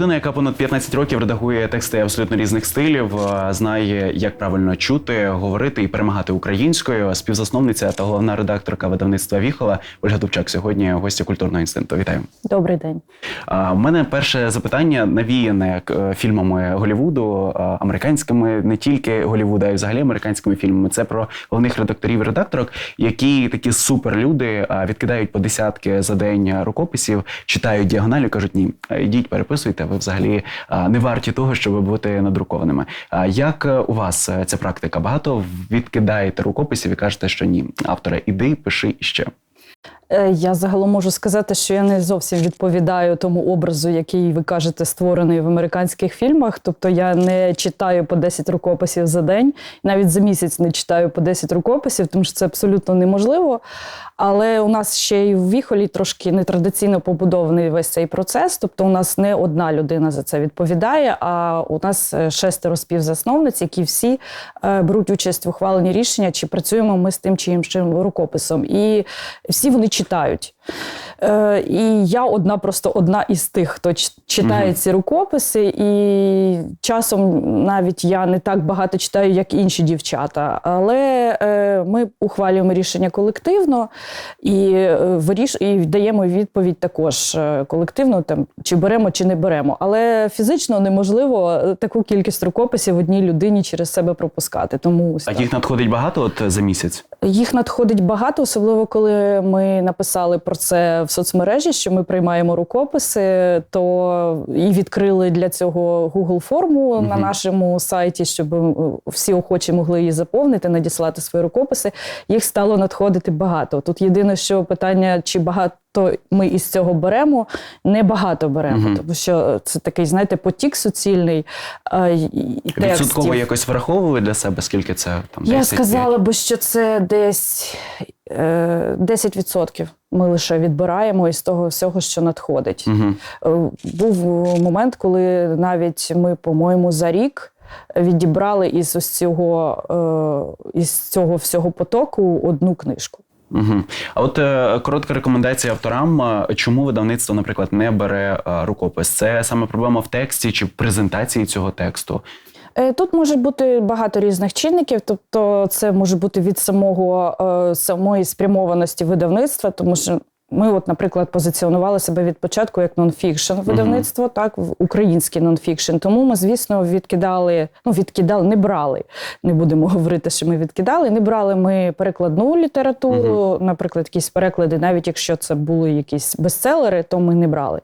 людина, яка понад 15 років редагує тексти абсолютно різних стилів, е, знає, як правильно чути, говорити і перемагати українською. Співзасновниця та головна редакторка видавництва Віхола Ольга Дубчак сьогодні гостя культурного інституту. Вітаю. Добрий день. У мене перше запитання навіяне е, фільмами Голівуду, е, американськими, не тільки Голівуда, а й взагалі американськими фільмами. Це про головних редакторів і редакторок, які такі суперлюди відкидають по десятки за день рукописів, читають діагоналі, кажуть, ні, йдіть, переписуйте. Ви взагалі е, не варті того, щоб бути надрукованими. А як е, у вас е, ця практика? Багато відкидаєте рукописів і кажете, що ні, авторе, іди, пиши ще. Е, Я загалом можу сказати, що я не зовсім відповідаю тому образу, який ви кажете, створений в американських фільмах. Тобто я не читаю по 10 рукописів за день, навіть за місяць не читаю по 10 рукописів, тому що це абсолютно неможливо. Але у нас ще й в віхолі трошки нетрадиційно побудований весь цей процес. Тобто, у нас не одна людина за це відповідає, а у нас е, шестеро співзасновниць, які всі е, беруть участь в ухваленні рішення, чи працюємо ми з тим чи іншим рукописом. І всі вони читають. Е, і я одна, просто одна із тих, хто читає ці рукописи, і часом навіть я не так багато читаю, як інші дівчата. Але е, ми ухвалюємо рішення колективно і, е, виріш... і даємо відповідь також е, колективно, там, чи беремо, чи не беремо. Але фізично неможливо е, таку кількість рукописів одній людині через себе пропускати. Тому ось А так. їх надходить багато от за місяць? Їх надходить багато, особливо коли ми написали про це в соцмережі, що ми приймаємо рукописи, то і відкрили для цього Google форму на нашому сайті, щоб всі охочі могли її заповнити, надіслати свої рукописи. Їх стало надходити багато. Тут єдине, що питання, чи багато. Ми із цього беремо, не багато беремо, Мгм. тому що це такий, знаєте, потік суцільний е, і- і Відсотково якось враховували для себе, скільки це там Я 10, сказала би, що це десь е, 10% ми лише відбираємо із того всього, що надходить. Угу. Е, Був момент, коли навіть ми, по-моєму, за рік відібрали із ось цього, е, із цього всього потоку одну книжку. Угу. А от е, коротка рекомендація авторам, е, чому видавництво, наприклад, не бере е, рукопис? Це саме проблема в тексті чи в презентації цього тексту? Е, Тут може бути багато різних чинників, тобто це може бути від самого е, самої спрямованості видавництва, тому що. Ми, от, наприклад, позиціонували себе від початку як нонфікшн видавництво, так, в український нонфікшн. Тому ми, звісно, відкидали, ну відкидали, не брали. Не будемо говорити, що ми відкидали. Не брали ми перекладну літературу, наприклад, якісь переклади, навіть якщо це були якісь бестселери, то ми не брали.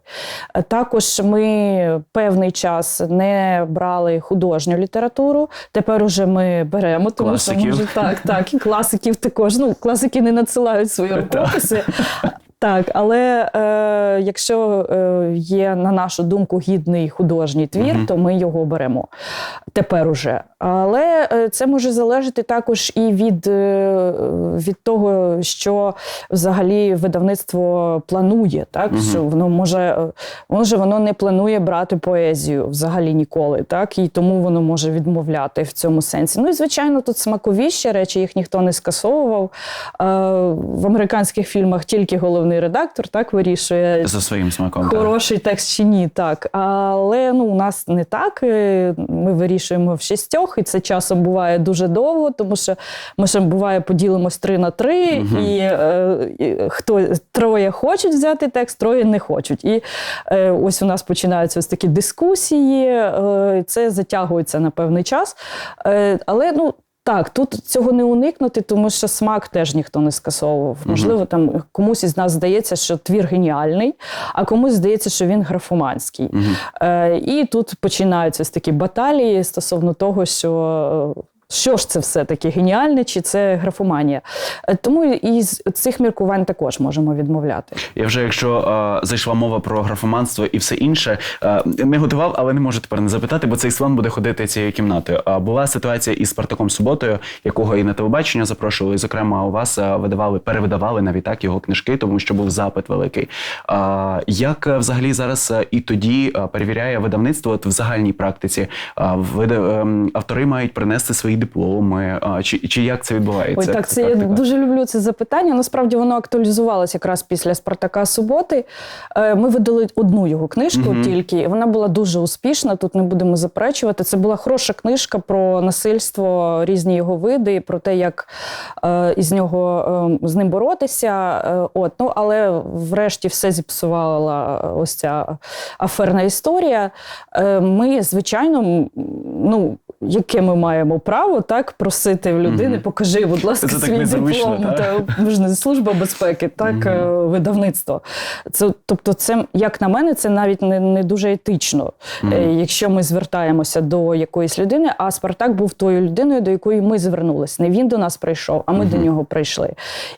Е, Також ми певний час не брали художню літературу. Тепер уже ми беремо, тому Класиків. що може так, так, і класиків також. Ну, класики не надсилають свої рукописи. Так, але е, якщо е, є, на нашу думку, гідний художній твір, Мгм. то ми його беремо тепер уже. Але е, це може залежати також і від, е, від того, що взагалі видавництво планує, так Мгм. що воно може, е, може воно не планує брати поезію взагалі ніколи, так і тому воно може відмовляти в цьому сенсі. Ну і звичайно, тут смаковіші речі, їх ніхто не скасовував. Е, в американських фільмах тільки головний редактор так вирішує. За своїм смаком. так. Текст чи ні, так. Але ну, у нас не так. Е, Ми вирішуємо в шістьох, і це часом буває дуже довго, тому що ми ще буває поділимось три на три, Мгм. і, е, і хто троє хочуть взяти текст, троє не хочуть. І е, ось у нас починаються ось такі дискусії, це затягується на певний час. Але ну. Так, тут цього не уникнути, тому що смак теж ніхто не скасовував. Можливо, там комусь із нас здається, що твір геніальний, а комусь здається, що він графоманський. Угу. Е, і тут починаються ось такі баталії стосовно того, що. Е, Що ж це все таки геніальне, чи це графоманія? Е, Тому із цих міркувань також можемо відмовляти. Я вже, якщо е, зайшла мова про графоманство і все інше, е, не готував, але не можу тепер не запитати, бо цей слон буде ходити цією кімнатою. А була ситуація із Спартаком Суботою, якого і на телебачення запрошували. І, зокрема, у вас е, видавали, перевидавали навіть так його книжки, тому що був запит великий. А, як е, взагалі зараз е, і тоді е, перевіряє видавництво от в загальній практиці? Вида- ем, автори мають принести свої свої дипломи? А, чи, чи як це відбувається? Ой, так, це я дуже люблю це запитання. Насправді воно актуалізувалося якраз після Спартака Суботи. Е, Ми видали одну його книжку Мгм. тільки. і Вона була дуже успішна. Тут не будемо заперечувати. Це була хороша книжка про насильство, різні його види, про те, як е, із нього е, з ним боротися. От ну але врешті все зіпсувала ось ця аферна історія. Ми, звичайно, ну. Яке ми маємо право так просити в людини, покажи, будь ласка, Це свій диплом та не служба безпеки, так е, видавництво. Це тобто, це як на мене, це навіть не, не дуже етично, е, якщо ми звертаємося до якоїсь людини. А Спартак був тою людиною, до якої ми звернулися. Не він до нас прийшов, а ми до нього прийшли.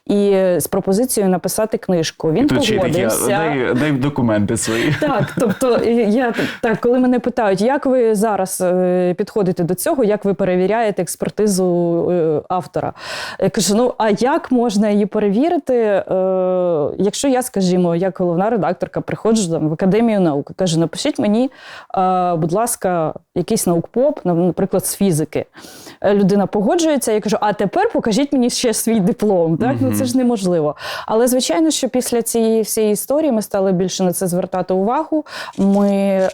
І з пропозицією написати книжку. Він погодився. дай, дай документи свої. Так, тобто я так, коли мене питають, як ви зараз е, підходите до цього, як ви перевіряєте експертизу е, автора? Я кажу: ну а як можна її перевірити, е, якщо я, скажімо, як головна редакторка, приходжу там в академію наук, кажу, напишіть мені, е, будь ласка, якийсь наукпоп, на- наприклад, з фізики. Людина погоджується, я кажу, а тепер покажіть мені ще свій диплом. Так? Ну, це ж неможливо. Але звичайно, що після цієї всієї історії ми стали більше на це звертати увагу. Ми, е,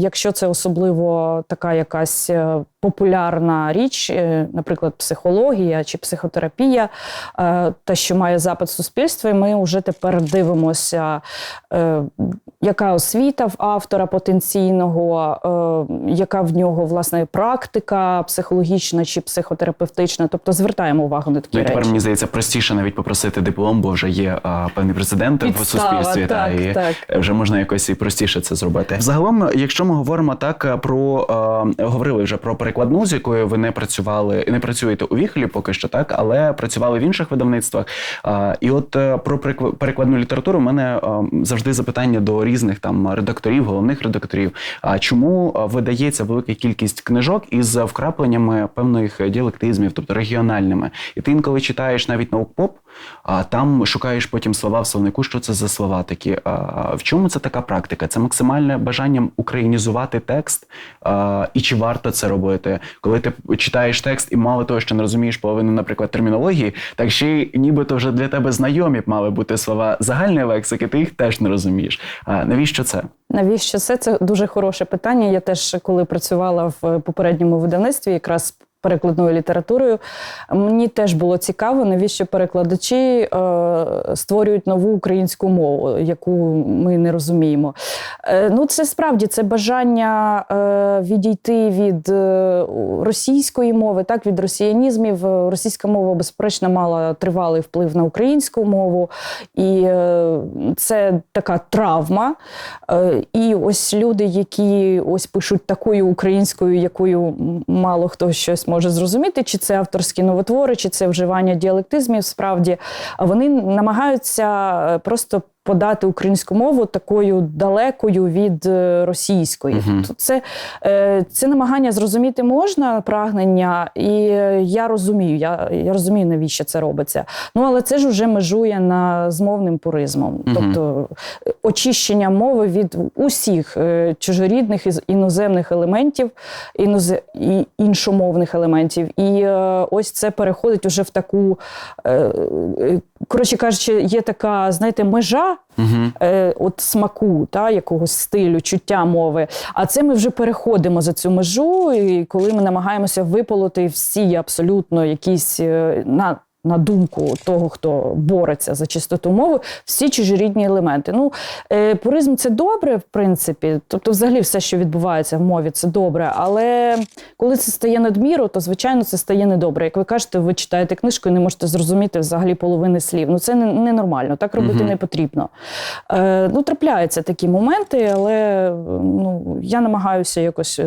якщо це особливо така якась е, популярна річ, е, наприклад, психологія чи психотерапія, е, те, що має запит в суспільстві, ми вже тепер дивимося, яка освіта в автора потенційного, яка в нього власне практика психологічна чи психотерапевтична. Тобто звертаємо увагу на такі Ну, і тепер мені здається простіше навіть попросити диплом, бо вже є певний прецедент в суспільстві. та, і так. вже можна якось і простіше це зробити. Загалом, якщо ми говоримо так про е, говорили вже про перекладну, з якою ви не працювали, не працюєте у Віхлі поки що, так, але працювали в інших видавництвах. І от е, про перекладну літературу у мене е, завжди запитання до різних там редакторів, головних редакторів. А чому е, видається велика кількість книжок із вкрапленнями певних діалектизмів, тобто регіональними? І ти інколи читаєш навіть наукпоп, а там шукаєш потім слова в словнику, що це за слова такі. А, в чому це така практика? Це максимальне бажання українізувати текст, і чи варто це робити? Коли ти читаєш текст і мало того, що не розумієш половину, наприклад, термінології, так ще й нібито вже для тебе знайомі б мали бути слова загальної лексики, ти їх теж не розумієш. А навіщо це? Навіщо це? Це дуже хороше питання. Я теж, коли працювала в попередньому видавництві, якраз перекладною літературою, мені теж було цікаво, навіщо перекладачі е, створюють нову українську мову, яку ми не розуміємо. Е, ну, це справді це бажання е, відійти від російської мови, так від росіянізмів. Російська мова, безперечно, мала тривалий вплив на українську мову, і це така травма. І ось люди, які ось пишуть такою українською, якою мало хто щось може зрозуміти, чи це авторські новотвори, чи це вживання діалектизмів, справді вони намагаються е, просто. Подати українську мову такою далекою від е, російської. Тобто Це, е, це намагання зрозуміти можна, прагнення, і е, я розумію, я, я розумію, навіщо це робиться. Ну але це ж вже межує на змовним пуризмом, Мгм. тобто очищення мови від усіх чужорідних із іноземних елементів, інозе, і іншомовних елементів. І ось це переходить уже в таку, коротше кажучи, є така, знаєте, межа Угу. е, от смаку, та, якогось стилю, чуття мови. А це ми вже переходимо за цю межу, і коли ми намагаємося виполоти всі абсолютно якісь е, на. На думку того, хто бореться за чистоту мови, всі чужорідні елементи. Ну, е, пуризм це добре, в принципі. Тобто, взагалі, все, що відбувається в мові, це добре. Але коли це стає надміру, то звичайно це стає недобре. Як ви кажете, ви читаєте книжку і не можете зрозуміти взагалі половини слів. Ну це не- ненормально, так робити Мгм. не потрібно. Е, ну, трапляються такі моменти, але ну, я намагаюся якось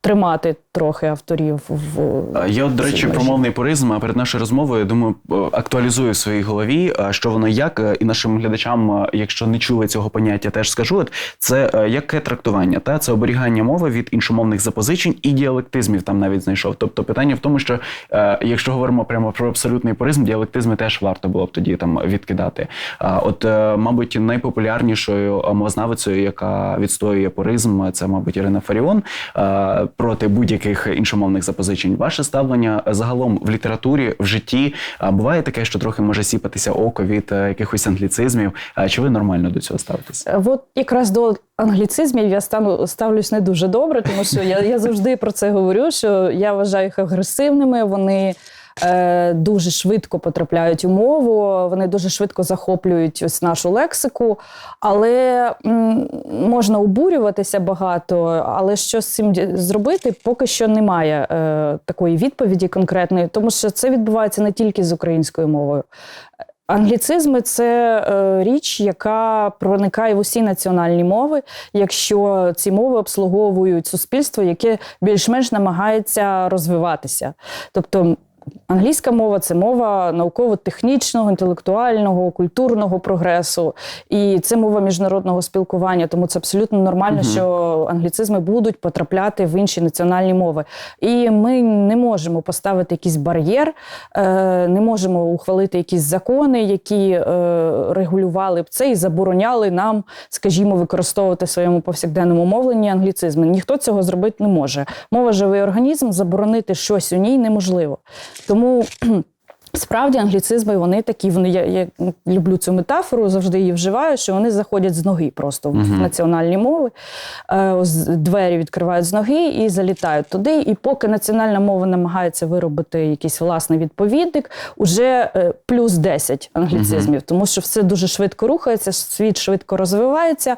тримати трохи авторів в Я, до речі, про мовний пуризм а перед нашою розмовою думаю, е, актуалізую в своїй голові, що воно як, е, і нашим глядачам, е, якщо не чули цього поняття, теж скажу. Це е, яке трактування? Та це оберігання мови від іншомовних запозичень і діалектизмів там навіть знайшов. Тобто питання в тому, що якщо говоримо прямо про абсолютний пуризм, діалектизми теж варто було б тоді там відкидати. От, мабуть, найпопулярнішою мовознавицею, яка відстоює пуризм, це, мабуть, Ірина Фаріон. Проти будь-яких іншомовних запозичень. Ваше ставлення загалом в літературі, в житті буває таке, що трохи може сіпатися око від е, якихось англіцизмів. Чи ви нормально до цього ставитесь? Е, От якраз до англіцизмів я стану ставлюсь не дуже добре, тому що я, я завжди про це говорю. Що я вважаю їх агресивними. Вони е, дуже швидко потрапляють у мову, вони дуже швидко захоплюють ось нашу лексику. Але можна обурюватися багато, але що з цим зробити, поки що немає е, такої відповіді конкретної, тому що це відбувається не тільки з українською мовою. Англіцизми це е, річ, яка проникає в усі національні мови, якщо ці мови обслуговують суспільство, яке більш-менш намагається розвиватися. Тобто англійська мова це мова науково-технічного, інтелектуального, культурного прогресу, і це мова міжнародного спілкування. Тому це абсолютно нормально, що англіцизми будуть потрапляти в інші національні мови. І ми не можемо поставити якийсь бар'єр, е, не можемо ухвалити якісь закони, які е, регулювали б це і забороняли нам, скажімо, використовувати в своєму повсякденному мовленні англіцизми. Ніхто цього зробити не може. Мова живий організм, заборонити щось у ній неможливо. Тому. Справді англіцизми вони такі. Вони я, я люблю цю метафору, завжди її вживаю, що вони заходять з ноги просто в національні мови. Е, двері відкривають з ноги і залітають туди. І поки національна мова намагається виробити якийсь власний відповідник, уже е, плюс 10 англіцизмів, тому що все дуже швидко рухається, світ швидко розвивається.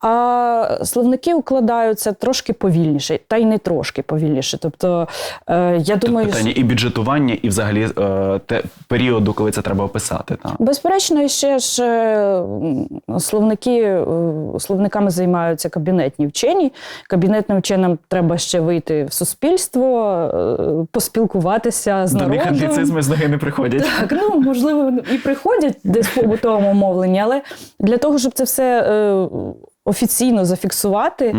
А словники укладаються трошки повільніше, та й не трошки повільніше. Тобто, е, я думаю, Тут питання і бюджетування, і взагалі те періоду, коли це треба описати. Та. Безперечно, ще ж е, словники е, словниками займаються кабінетні вчені. Кабінетним вченим треба ще вийти в суспільство, е, поспілкуватися з До них народом. англіцизми з ноги не приходять. Так, ну можливо, і приходять десь в побутовому мовленні, але для того, щоб це все офіційно зафіксувати,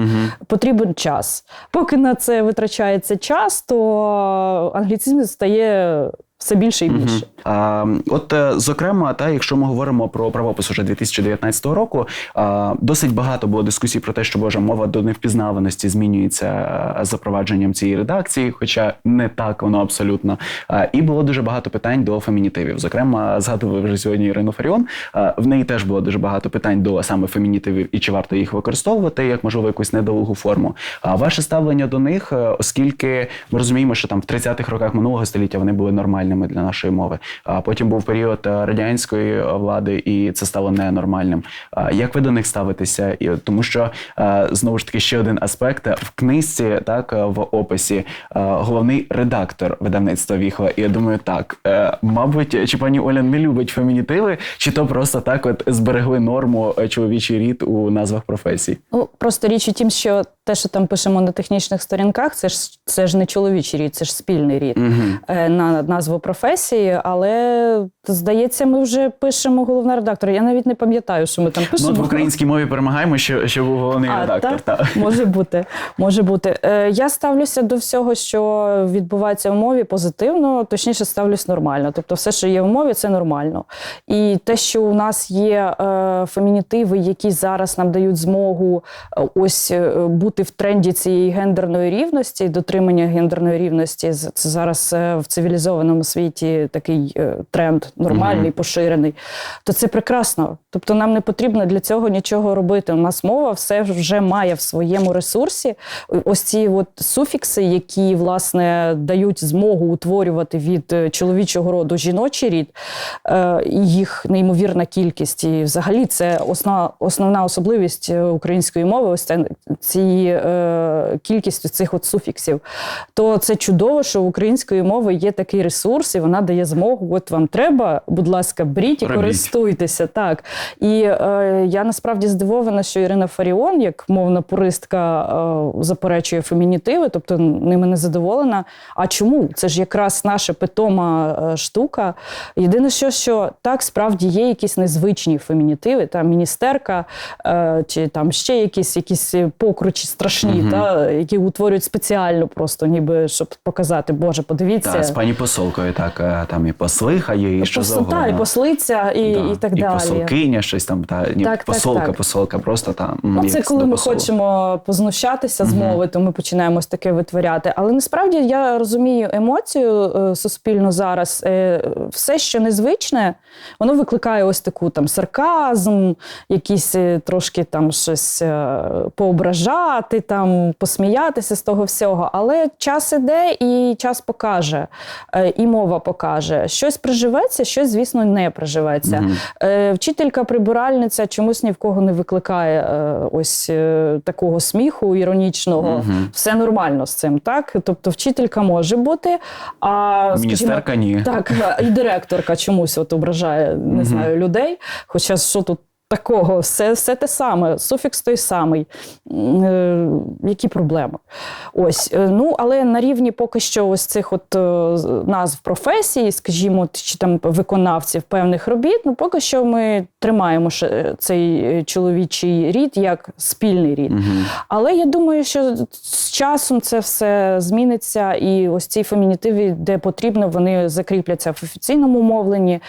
потрібен час. Поки на це витрачається час, то англіцизм стає все більше і більше. А, от, е, зокрема, та якщо ми говоримо про правопис уже 2019 року, а, досить багато було дискусій про те, що Божа мова до невпізнаваності змінюється е, запровадженням цієї редакції, хоча не так воно абсолютно. А, і було дуже багато питань до фемінітивів. Зокрема, згадували вже сьогодні Ірину Фаріон. А, в неї теж було дуже багато питань до саме фемінітивів і чи варто їх використовувати як можливо якусь недолугу форму. А ваше ставлення до них, е, оскільки ми розуміємо, що там в 30-х роках минулого століття вони були нормальними для нашої мови. А потім був період е, радянської е, влади, і це стало ненормальним. А Як ви до них ставитеся? І тому, що е, знову ж таки ще один аспект в книжці, так в описі, головний редактор видавництва Віхова. І я думаю, так мабуть, чи пані Оля не любить фемінітиви, чи то просто так, от зберегли норму чоловічий рід у назвах професій. Ну, просто річ у тім, що те, що там пишемо на технічних сторінках, це ж це ж не чоловічий рід, це ж спільний рід е, на назву професії. Але здається, ми вже пишемо головний редактор. Я навіть не пам'ятаю, що ми там Ну, пишемо. от в українській мові перемагаємо, що, що був головний А, редактор. так? Та. Може бути, може бути. Е, я ставлюся до всього, що відбувається в мові позитивно, точніше ставлюсь нормально. Тобто, все, що є в мові, це нормально. І те, що у нас є е, фемінітиви, які зараз нам дають змогу е, ось е, бути в тренді цієї гендерної рівності, дотримання гендерної рівності, це зараз е, в цивілізованому світі такий е, тренд нормальний, поширений, то це прекрасно. Тобто нам не потрібно для цього нічого робити. У нас мова все вже має в своєму ресурсі. Ось ці от суфікси, які власне дають змогу утворювати від е, чоловічого роду жіночий рід, е, їх неймовірна кількість. І взагалі це основна, основна особливість української мови. Ось це ці кількість цих от суфіксів. То це чудово, що в української мови є такий ресурс, і вона дає змогу. От вам треба, будь ласка, бріть і користуйтеся. Так. І е, я насправді здивована, що Ірина Фаріон, як мовна пуристка, е, заперечує фемінітиви, тобто ними не задоволена. А чому? Це ж якраз наша питома е, штука. Єдине, що, що так справді є якісь незвичні фемінітиви, там міністерка е, чи там ще якісь, якісь покручі страшні, та, які утворюють спеціально, просто ніби щоб показати, Боже, подивіться. Та, з пані посолкою англійською, так е, там і послихає, і що Просто, та, і послиця, і, Да, і так і далі. посолкиня, щось там, та ні, Так, посолка, так. посолка, просто там. Ну, це коли ми хочемо познущатися з мови, то ми починаємо ось таке витворяти. Але насправді я розумію емоцію е, суспільну зараз. Е, Все, що незвичне, воно викликає ось таку там сарказм, якісь трошки там щось поображати, там посміятися з того всього. Але час іде і час покаже, і мова покаже. Щось приживеться, щось, звісно, не приживеться. Е, Вчителька прибиральниця чомусь ні в кого не викликає е, ось е, такого сміху іронічного. Мгм. Все нормально з цим, так? Тобто вчителька може бути, а Міністерка ні. так, і директорка чомусь от ображає, не знаю, людей. Хоча що тут такого, все, все те саме, суфікс той самий. Е, Які проблеми? Ось, е, ну, але на рівні поки що ось цих от е, назв професій, скажімо, чи там виконавців певних робіт, ну поки що ми тримаємо цей е, чоловічий рід як спільний рід. Мгм. Але я думаю, що з часом це все зміниться, і ось ці фемінітиви, де потрібно, вони закріпляться в офіційному мовленні,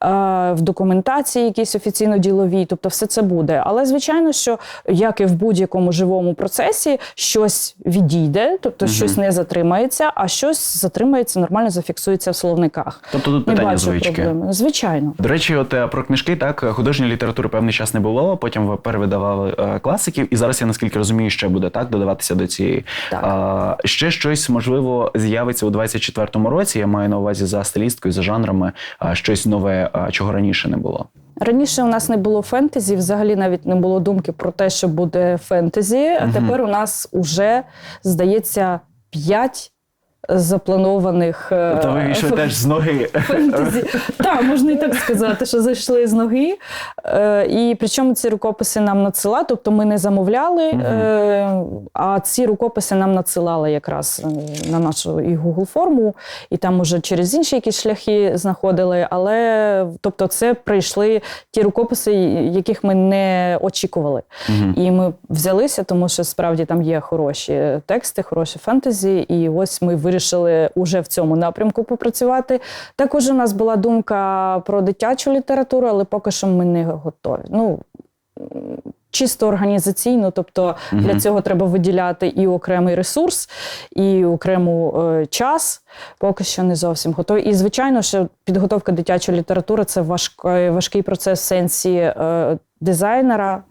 в документації якійсь офіційно-діловій, тобто все це буде. Але звичайно, що як і в будь-якому живому процесі, щось відійде, тобто щось не затримається, а щось затримається, нормально зафіксується в словниках. Тобто тут питання звички. проблеми. Звичайно. До речі, от е, про книжки так художньої літератури певний час не було. Потім ви перевидавали е, класиків, і зараз я наскільки розумію, ще буде так додаватися до цієї. Так. А, ще щось можливо з'явиться у 24-му році. Я маю на увазі за стилісткою, за жанрами, щось нове, чого раніше не було. Раніше у нас не було фентезі, взагалі навіть не було думки про те, що буде фентезі. А тепер у нас уже, здається, п'ять запланованих е, Тобто ви вийшли теж з ноги. фентезі. Так, можна і так сказати, що зайшли з ноги. Е, і причому ці рукописи нам надсилали, тобто ми не замовляли, е, а ці рукописи нам надсилали якраз на нашу і Google форму, і там уже через інші якісь шляхи знаходили. Але тобто, це прийшли ті рукописи, яких ми не очікували. І ми взялися, тому що справді там є хороші тексти, хороші фентезі. І ось ми вирішили уже в цьому напрямку попрацювати. Також у нас була думка про дитячу літературу, але поки що ми не готові. Ну, Чисто організаційно, тобто для цього треба виділяти і окремий ресурс, і окрему е, час. Поки що не зовсім готові. І звичайно, що підготовка дитячої літератури це важкий, важкий процес в сенсі е, дизайнера,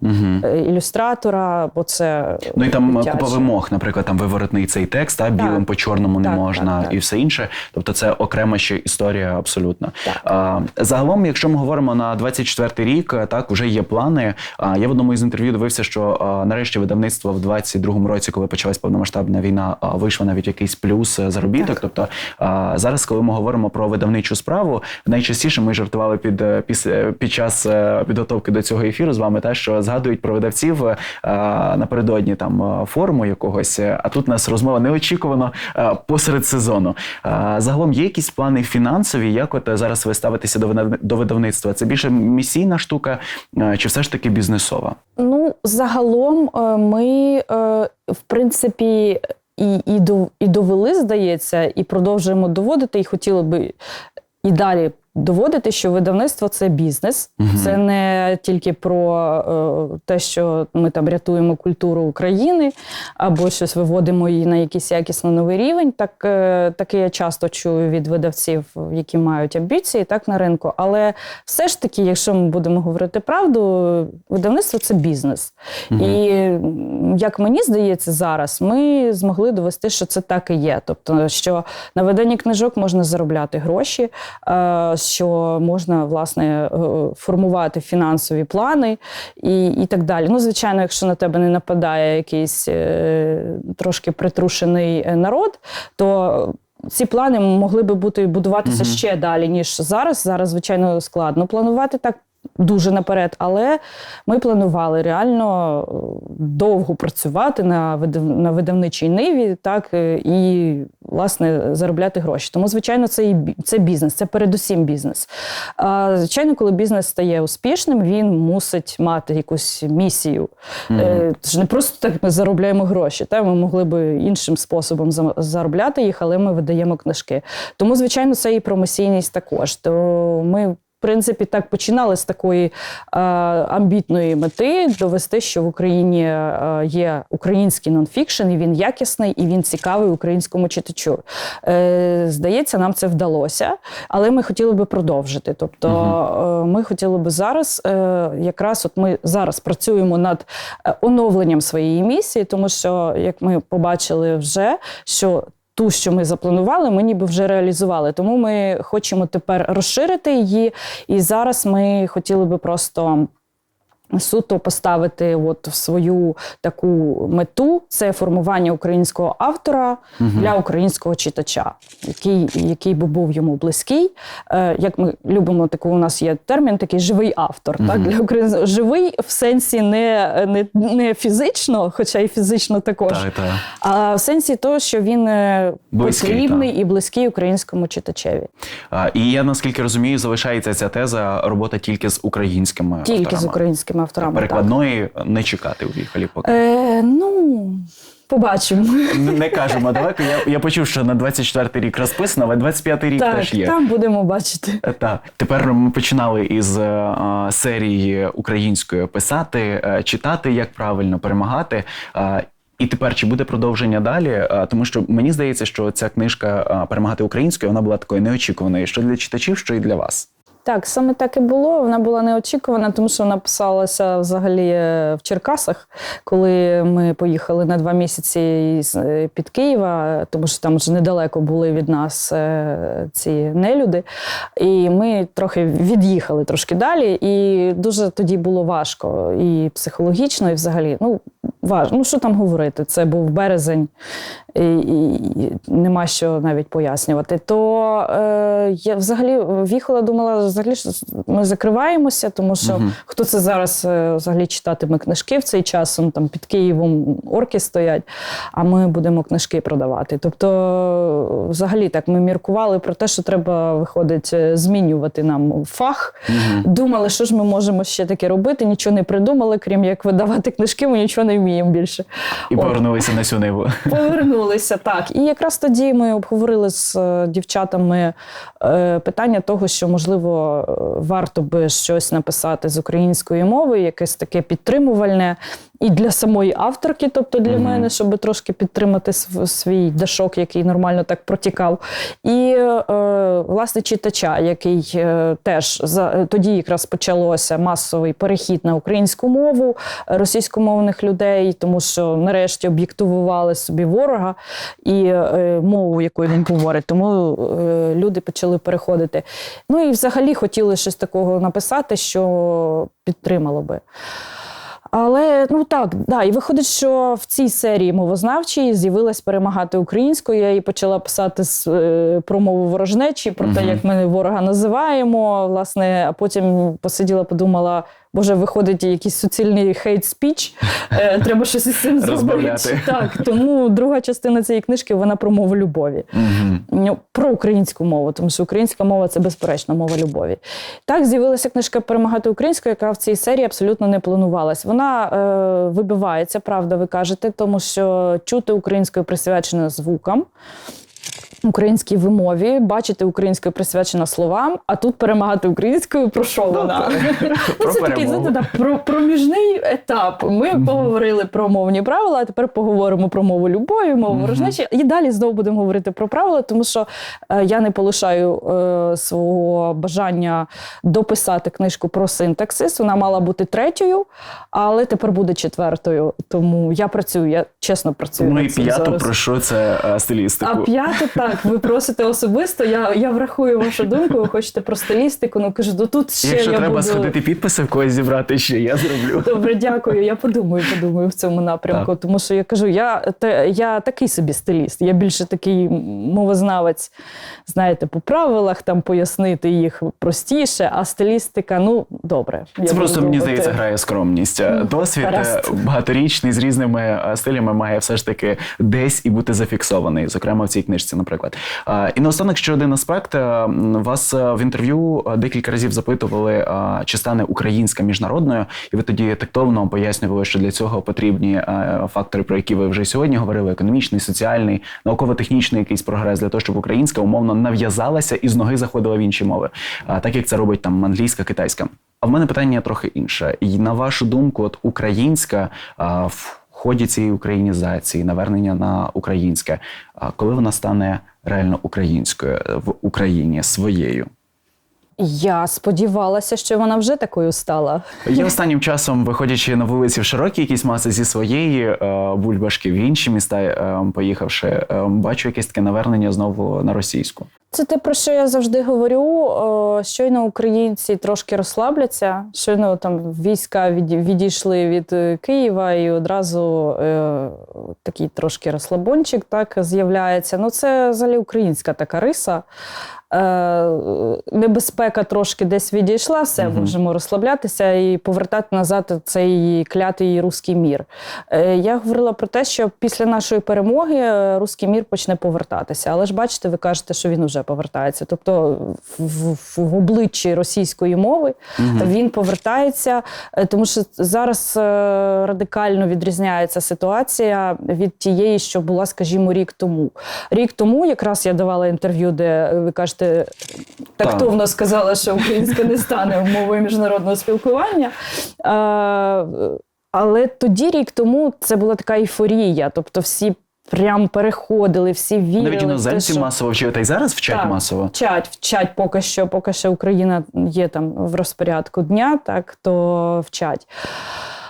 е, ілюстратора, бо це Ну і там дитяче. купа вимог, наприклад, там виворотний цей текст, а білим по чорному не Так, можна, так, так. і все інше. Тобто це окрема ще історія абсолютно. А, загалом, якщо ми говоримо на 24-й рік, так вже є плани. А, я в одному із інтерв'ю дивився, що а, нарешті видавництво в 22-му році, коли почалась повномасштабна війна, а, вийшло навіть якийсь плюс е, заробіток. Тобто а, зараз, коли ми говоримо про видавничу справу, найчастіше ми жартували під е, після під час е, підготовки до цього ефіру з вами, те, що згадують про видавців е, напередодні там е, форуму якогось. е, А тут у нас розмова неочікувано посеред сезону. Загалом є якісь плани фінансові, як от зараз ви ставитеся до видав- видавництва? Це більше місійна штука, чи все ж таки бізнесова? Ну, загалом ми, в принципі, і, і, і довели, здається, і продовжуємо доводити, і хотіли би і далі доводити, що видавництво це бізнес. Це не тільки про е, те, що ми там рятуємо культуру України або щось виводимо її на якийсь якісно новий рівень. Так, е, таке я часто чую від видавців, які мають амбіції, так на ринку. Але все ж таки, якщо ми будемо говорити правду, видавництво це бізнес. І як мені здається, зараз ми змогли довести, що це так і є. Тобто, що на виданні книжок можна заробляти гроші, е, що можна власне е, формувати фінансові плани і, і так далі. Ну, звичайно, якщо на тебе не нападає якийсь е, трошки притрушений е, народ, то ці плани могли би бути будуватися ще далі, ніж зараз. Зараз, звичайно, складно планувати так. Дуже наперед. Але ми планували реально е, довго працювати на видав, на видавничій ниві, так е, і власне заробляти гроші. Тому, звичайно, це і це бізнес, це передусім бізнес. А, звичайно, коли бізнес стає успішним, він мусить мати якусь місію. Е, Це ж не просто так ми заробляємо гроші. Та ми могли би іншим способом заробляти їх, але ми видаємо книжки. Тому, звичайно, це і промисійність також. То ми. В принципі, так починали з такої е, амбітної мети довести, що в Україні е, є український нонфікшн, і він якісний, і він цікавий українському читачу. Е, здається, нам це вдалося, але ми хотіли би продовжити. Тобто, е, ми хотіли би зараз, е, якраз от ми зараз працюємо над е, оновленням своєї місії, тому що, як ми побачили вже, що ту, що ми запланували, ми ніби вже реалізували. Тому ми хочемо тепер розширити її. І зараз ми хотіли би просто. Суто поставити от в свою таку мету це формування українського автора для українського читача, який, який би був йому близький. Е, як ми любимо, таку у нас є термін, такий живий автор. Так для українського живий в сенсі не, не, не фізично, хоча й фізично також, Так, так. а в сенсі того, що він е, Близький, потрібний і близький українському читачеві. А, і я наскільки розумію, залишається ця теза робота тільки з українськими Тільки авторами. з українськими авторами. так. Перекладної не чекати у віхалі поки. Е, ну, побачимо. Не- кажемо далеко. Я, я почув, що на 24-й рік розписано, але 25-й рік так, теж є. там будемо бачити. Е, Так, тепер ми починали із е, серії української писати, е, читати, як правильно перемагати. Е, і тепер чи буде продовження далі? Е, Тому що мені здається, що ця книжка е, перемагати українською вона була такою неочікуваною, що для читачів, що і для вас. Так, саме так і було. Вона була неочікувана, тому що вона писалася взагалі е, в Черкасах, коли ми поїхали на два місяці е, під Києва, тому що там вже недалеко були від нас е, ці нелюди. І ми трохи від'їхали трошки далі, і дуже тоді було важко і психологічно, і взагалі. Ну, важко. Ну, що там говорити? Це був березень, і, нема що навіть пояснювати. То е, я взагалі в'їхала, думала, взагалі ми закриваємося, тому що хто це зараз е, взагалі читатиме книжки в цей час? Он, там під Києвом орки стоять, а ми будемо книжки продавати. Тобто, взагалі так ми міркували про те, що треба виходить е, змінювати нам фах. Думали, що ж ми можемо ще таке робити. Нічого не придумали, крім як видавати книжки, ми нічого не вміємо більше. І От. повернулися на цю ниву. Повернулися так. І якраз тоді ми обговорили з е, дівчатами е, питання того, що можливо е, варто би щось написати з української мови, якесь таке підтримувальне. І для самої авторки, тобто для мене, щоб трошки підтримати свій дашок, який нормально так протікав. І е, власне читача, який е, теж за тоді якраз почалося масовий перехід на українську мову е, російськомовних людей, тому що нарешті об'єктивували собі ворога і е, мову, якою він говорить. Тому е, люди почали переходити. Ну і взагалі хотіли щось такого написати, що підтримало би. Але ну так, да, і виходить, що в цій серії мовознавчій з'явилась перемагати українською. Я її почала писати з, е, про мову ворожнечі, про те, як ми ворога називаємо. Власне, а потім посиділа, подумала. Боже, виходить якийсь суцільний хейт спіч. Треба щось із цим зробити. Так, тому друга частина цієї книжки вона про мову любові. Ну, про українську мову, тому що українська мова це безперечно мова любові. Так з'явилася книжка Перемагати українською, яка в цій серії абсолютно не планувалась. Вона е, вибивається, правда, ви кажете, тому що чути українською присвячено звукам. Українській вимові, бачити українською присвячена словам, а тут перемагати українською про що вона? Ну, Про це такий проміжний етап. Ми поговорили про мовні правила, а тепер поговоримо про мову любові, мову ворожнечі. І далі знову будемо говорити про правила, тому що е, я не полишаю е, свого бажання дописати книжку про синтаксис. Вона мала бути третьою, але тепер буде четвертою. Тому я працюю, я чесно працюю. Ну і п'яту зараз. про що це е, А стилістику. п'яте так, Так, ви просите особисто. Я, я врахую вашу думку. Ви хочете про стилістику. Ну кажу, ну тут ще Якщо я треба буду... сходити підписи в когось зібрати, ще я зроблю. Добре, дякую. Я подумаю, подумаю в цьому напрямку. Тому що я кажу, я, те, я такий собі стиліст. Я більше такий мовознавець, знаєте, по правилах там пояснити їх простіше, а стилістика, ну добре. Це просто мені здається грає скромність. Досвід е, багаторічний з різними е, стилями має все ж таки десь і бути зафіксований, зокрема в цій книжці, наприклад. Е, І наостанок ще один аспект. Е, Вас е, в інтерв'ю декілька разів запитували, чи стане українська міжнародною, і ви тоді тактовно пояснювали, що для цього потрібні фактори, про які ви вже сьогодні говорили: економічний, соціальний, науково-технічний якийсь прогрес для того, щоб українська умовно нав'язалася і з ноги заходила в інші мови, так як це робить там англійська, китайська. А в мене питання трохи інше. І на вашу думку, от українська в ході цієї українізації, навернення на українське, коли вона стане реально українською е, в Україні своєю? Я сподівалася, що вона вже такою стала. Я останнім часом, виходячи на вулиці в широкі якісь маси зі своєї е, бульбашки в інші міста, е, поїхавши, е, бачу якесь таке навернення знову на російську. Це те, про що я завжди говорю. Щойно українці трошки розслабляться, щойно там війська віді- відійшли від е, Києва, і одразу е, такий трошки розслабончик так з'являється. Ну, це взагалі українська така риса. Е, небезпека трошки десь відійшла, все, Мгм. можемо розслаблятися і повертати назад цей клятий руський мір. Е, Я говорила про те, що після нашої перемоги е, руський мір почне повертатися. Але ж бачите, ви кажете, що він вже повертається. Тобто в, в, в обличчі російської мови він повертається, тому що зараз радикально відрізняється ситуація від тієї, що була, скажімо, рік тому. Рік тому якраз я давала інтерв'ю, де ви кажете, тактовно сказала, що українська не стане мовою міжнародного спілкування. Але тоді, рік тому, це була така ейфорія. Тобто всі прям переходили, всі вірили. Навіть іноземці що... масово вчили, та й зараз вчать Так. масово. Вчать, вчать поки що, поки що Україна є там в розпорядку дня, так то вчать.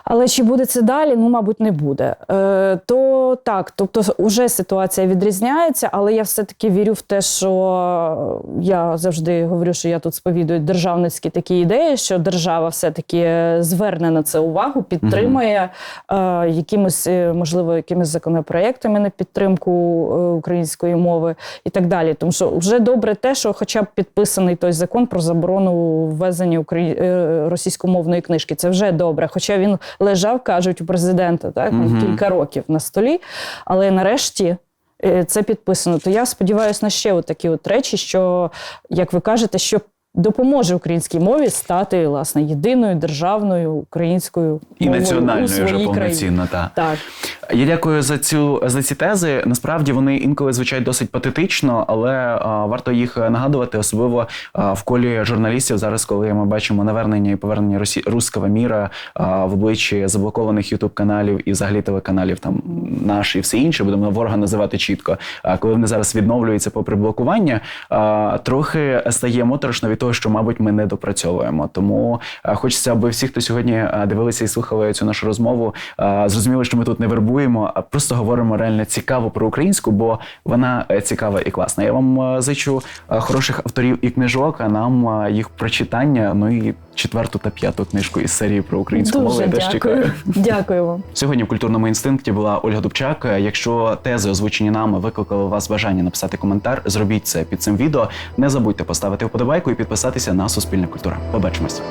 Але чи буде це далі? Ну, мабуть, не буде. Е, то так, тобто, вже ситуація відрізняється, але я все-таки вірю в те, що я завжди говорю, що я тут сповідую державницькі такі ідеї, що держава все-таки зверне на це увагу, підтримує е, якимось, е, можливо, якимись законопроектами на підтримку е, української мови і так далі. Тому що вже добре те, що хоча б підписаний той закон про заборону ввезення е, російськомовної книжки. Це вже добре. Хоча він лежав, кажуть, у президента так угу. кілька років на столі, але нарешті. е, Це підписано. То я сподіваюся на ще от такі от речі, що, як ви кажете, що допоможе українській мові стати власне єдиною державною українською І у національною вже повноцінно, та. Так. Я дякую за цю за ці тези. Насправді вони інколи звучать досить патетично, але а, варто їх нагадувати, особливо а, в колі журналістів. Зараз, коли ми бачимо навернення і повернення Росі... руського міра а, в обличчі заблокованих ютуб каналів і взагалі телеканалів, там наш і все інше, будемо ворога називати чітко. А коли вони зараз відновлюються попри блокування, а, трохи стає моторошно від того, що, мабуть, ми не допрацьовуємо. Тому хочеться, аби всі, хто сьогодні дивилися і слухали цю нашу розмову, зрозуміли, що ми тут не вербуємо, а просто говоримо реально цікаво про українську, бо вона е, цікава і класна. Я вам е, зичу е, хороших авторів і книжок, а нам е, їх прочитання. Ну і четверту та п'яту книжку із серії про українську мову. Я теж дякую. чекаю. Дякую вам. Сьогодні в культурному інстинкті була Ольга Дубчак. Якщо тези озвучені нами викликали у вас бажання написати коментар, зробіть це під цим відео. Не забудьте поставити вподобайку і підписатися на Суспільне культура. Побачимось.